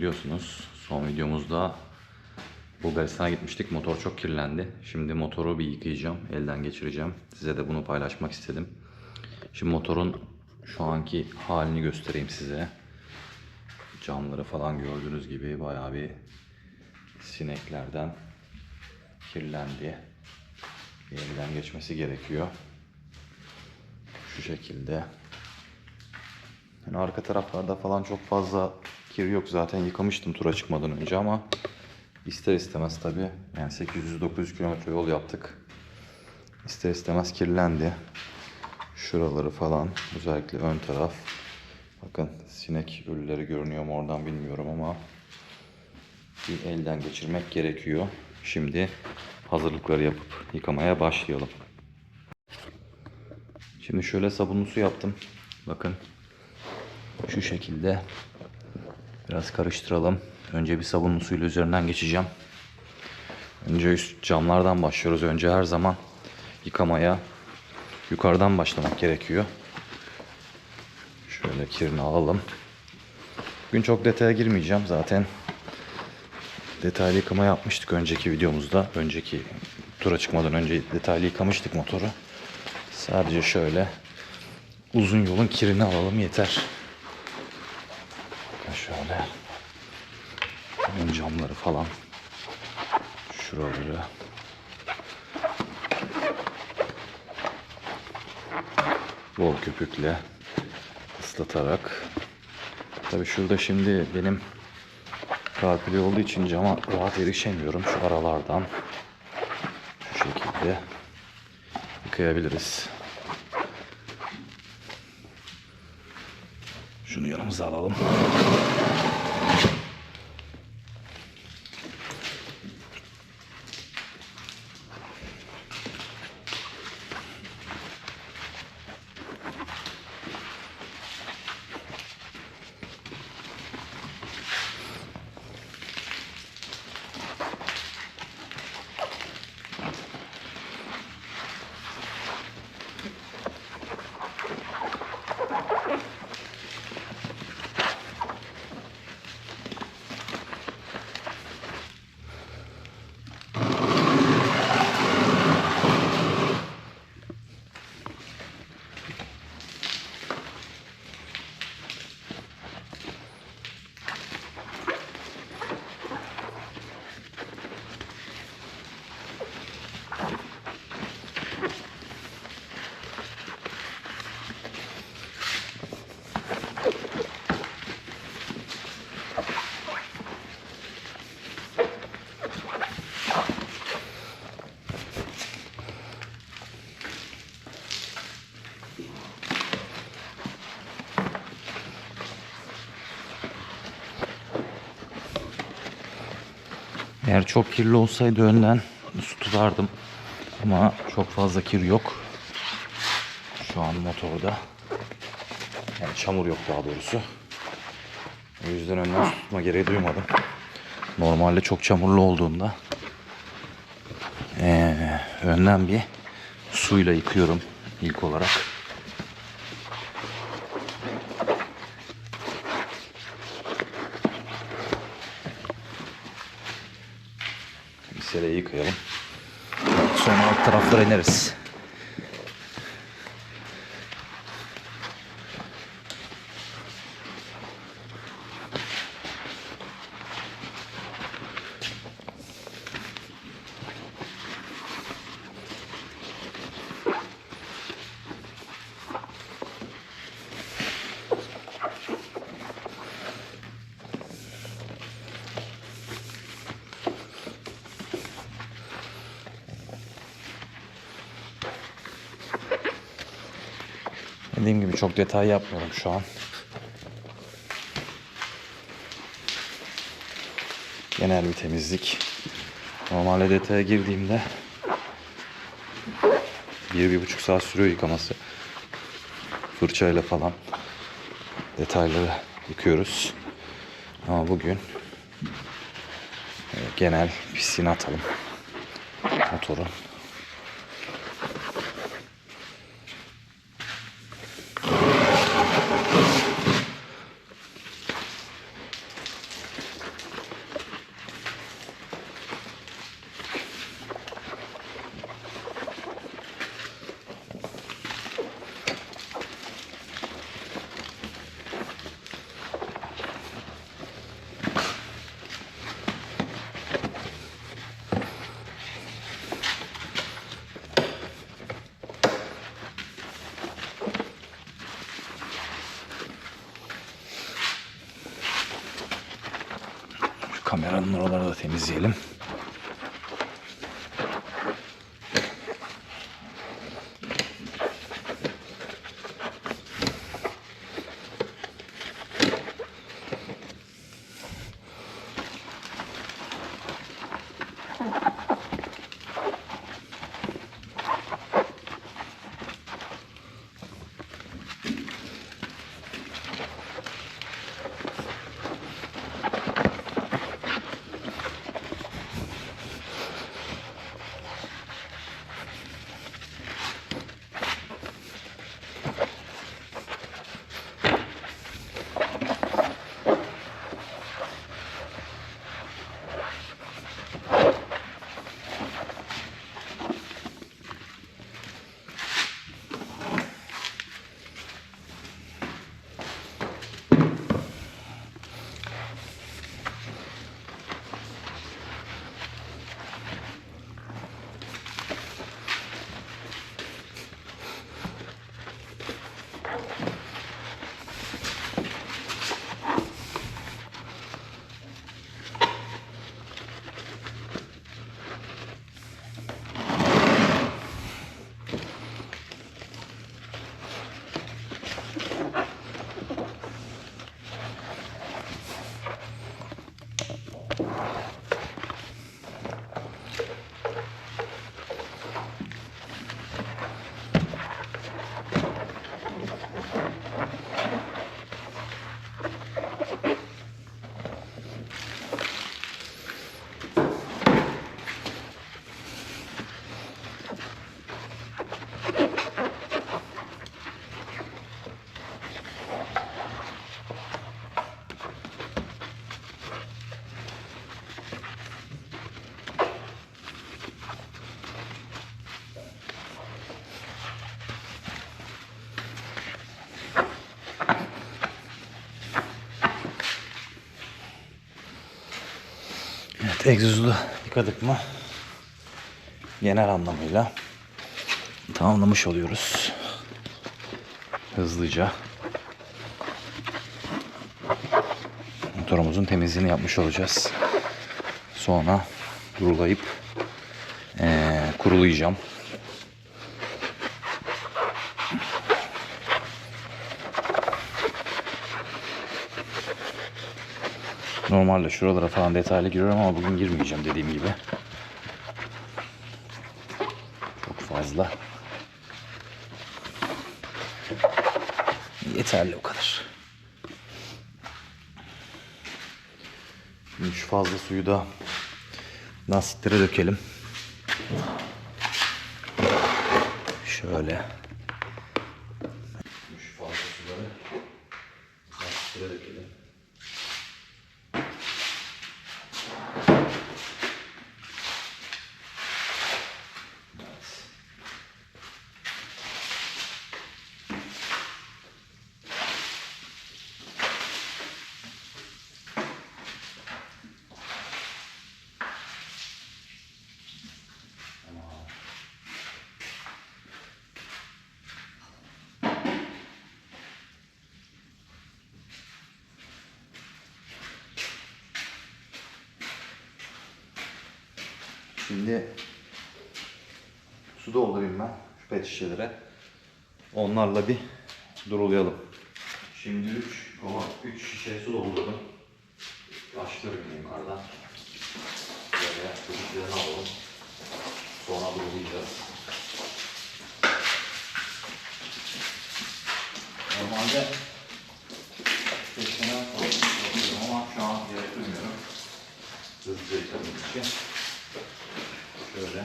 biliyorsunuz son videomuzda Bulgaristan'a gitmiştik. Motor çok kirlendi. Şimdi motoru bir yıkayacağım. Elden geçireceğim. Size de bunu paylaşmak istedim. Şimdi motorun şu anki halini göstereyim size. Camları falan gördüğünüz gibi bayağı bir sineklerden kirlendi. Elden geçmesi gerekiyor. Şu şekilde. Yani arka taraflarda falan çok fazla kir yok. Zaten yıkamıştım tura çıkmadan önce ama ister istemez tabi yani 800-900 kilometre yol yaptık. İster istemez kirlendi. Şuraları falan özellikle ön taraf. Bakın sinek ölüleri görünüyor mu oradan bilmiyorum ama bir elden geçirmek gerekiyor. Şimdi hazırlıkları yapıp yıkamaya başlayalım. Şimdi şöyle sabunlu su yaptım. Bakın şu şekilde biraz karıştıralım. Önce bir sabunlu suyla üzerinden geçeceğim. Önce üst camlardan başlıyoruz. Önce her zaman yıkamaya yukarıdan başlamak gerekiyor. Şöyle kirini alalım. Bugün çok detaya girmeyeceğim zaten. Detaylı yıkama yapmıştık önceki videomuzda. Önceki tura çıkmadan önce detaylı yıkamıştık motoru. Sadece şöyle uzun yolun kirini alalım yeter. Bakın şöyle. Ön camları falan. Şuraları. Bol köpükle ıslatarak. Tabi şurada şimdi benim karpili olduğu için cama rahat erişemiyorum. Şu aralardan şu şekilde yıkayabiliriz. Yanımıza alalım. Eğer çok kirli olsaydı önden su tutardım. Ama çok fazla kir yok. Şu an motorda. Yani çamur yok daha doğrusu. O yüzden önden su tutma gereği duymadım. Normalde çok çamurlu olduğunda eee, önden bir suyla yıkıyorum ilk olarak. Sereyi yıkayalım. Sonra alt taraflara ineriz. Dediğim gibi çok detay yapmıyorum şu an. Genel bir temizlik. Normalde detaya girdiğimde bir, bir buçuk saat sürüyor yıkaması. Fırçayla falan detayları yıkıyoruz. Ama bugün e, genel pisliğini atalım motorun. Kameranın oraları da temizleyelim. Evet, egzozu da yıkadık mı genel anlamıyla tamamlamış oluyoruz. Hızlıca motorumuzun temizliğini yapmış olacağız. Sonra durulayıp eee, kurulayacağım. Normalde şuralara falan detaylı giriyorum ama bugün girmeyeceğim dediğim gibi. Çok fazla. Yeterli o kadar. Şimdi şu fazla suyu da lastiklere dökelim. Şöyle. Şu fazla suları lastiklere dökelim. Şimdi su doldurayım ben şu pet şişelere. Onlarla bir durulayalım. Şimdi 3 kova 3 şişe su doldurdum. Başlıyorum yukarıdan. Böyle çocuklarını alalım. Sonra durulayacağız. Normalde Keşkene doldurdum ama şu an gerek duymuyorum. Hızlıca yıkamak için. Şöyle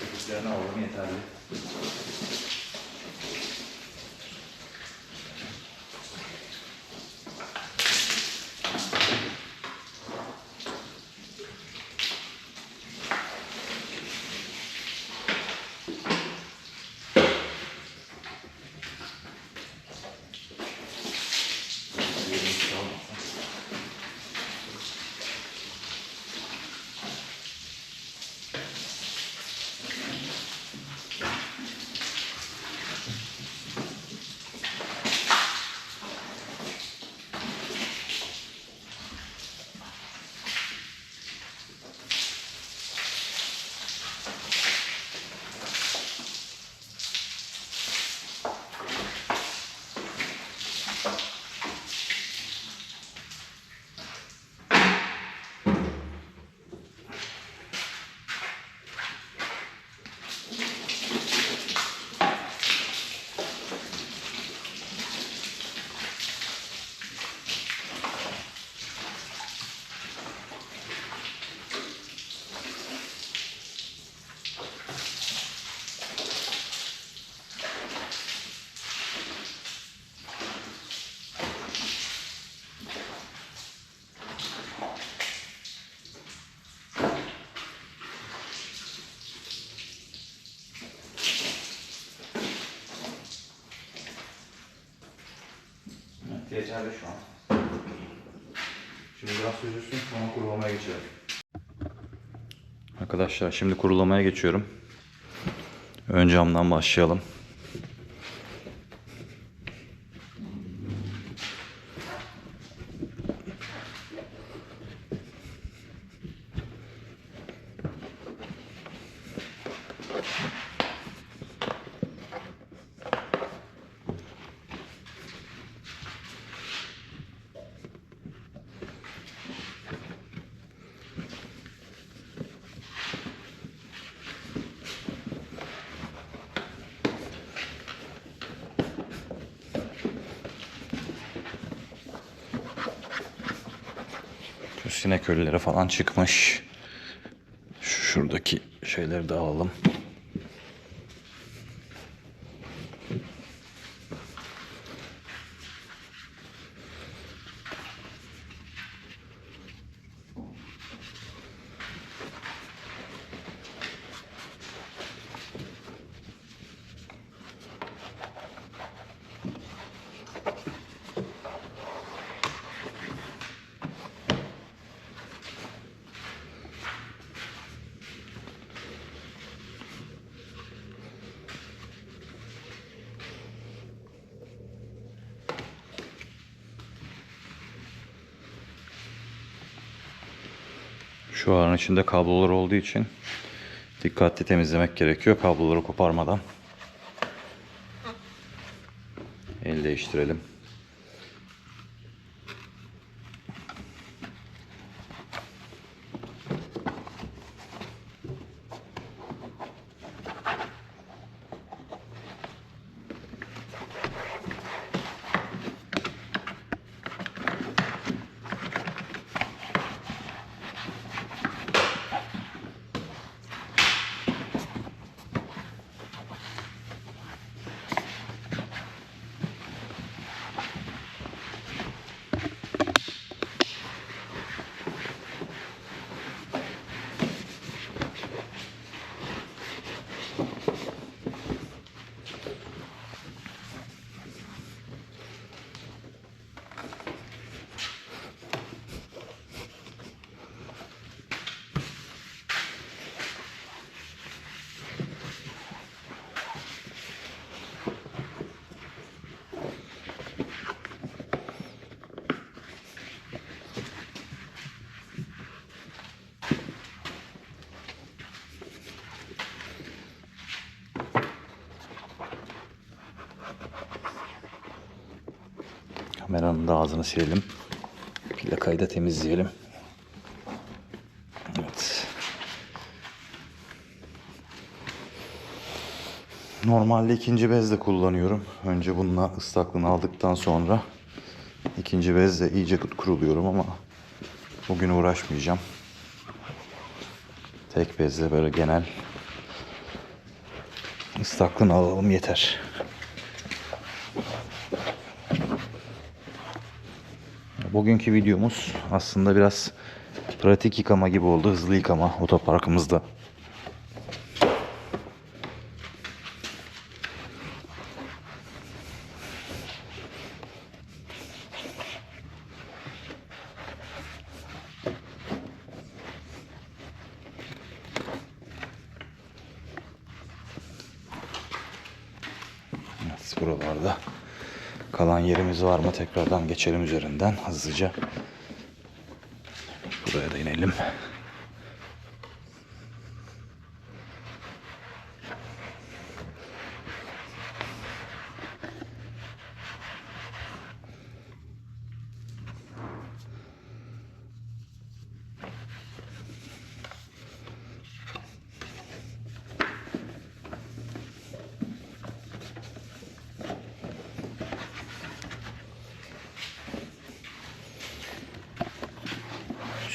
köpüklerini alalım yeterli. Yerimiz Yeterli şu an. Şimdi biraz süzülsün sonra kurulamaya geçelim. Arkadaşlar şimdi kurulamaya geçiyorum. Ön camdan başlayalım. Şu sinek ölüleri falan çıkmış. Şu şuradaki şeyleri de alalım. Şu aranın içinde kablolar olduğu için dikkatli temizlemek gerekiyor kabloları koparmadan. El değiştirelim. Kameranın da ağzını silelim. Plakayı da temizleyelim. Evet. Normalde ikinci bezle kullanıyorum. Önce bununla ıslaklığını aldıktan sonra ikinci bezle iyice kuruluyorum ama bugün uğraşmayacağım. Tek bezle böyle genel ıslaklığını alalım yeter. Bugünkü videomuz aslında biraz pratik yıkama gibi oldu. Hızlı yıkama otoparkımızda. Evet, buralarda kalan yerimiz var mı? Tekrardan geçelim üzerinden hızlıca. Buraya da inelim.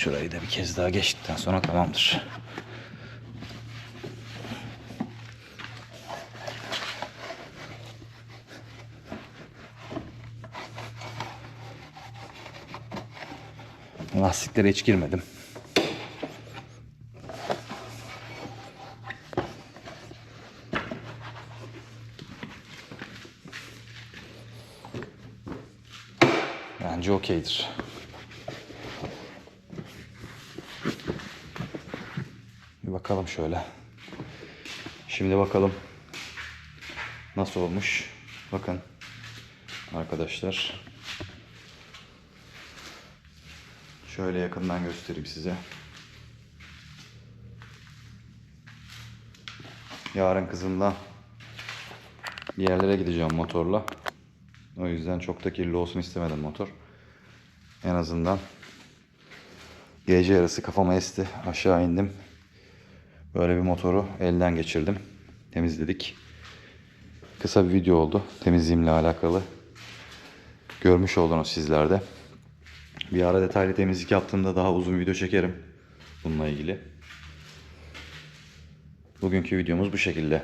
Şurayı da bir kez daha geçtikten sonra tamamdır. Lastiklere hiç girmedim. Bence okeydir. Bir bakalım şöyle. Şimdi bakalım nasıl olmuş. Bakın arkadaşlar. Şöyle yakından göstereyim size. Yarın kızımla bir yerlere gideceğim motorla. O yüzden çok da kirli olsun istemedim motor. En azından gece yarısı kafama esti. Aşağı indim. Böyle bir motoru elden geçirdim. Temizledik. Kısa bir video oldu. Temizliğimle alakalı. Görmüş oldunuz sizler de. Bir ara detaylı temizlik yaptığımda daha uzun video çekerim. Bununla ilgili. Bugünkü videomuz bu şekilde.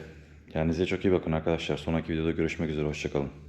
Kendinize çok iyi bakın arkadaşlar. Sonraki videoda görüşmek üzere. Hoşçakalın.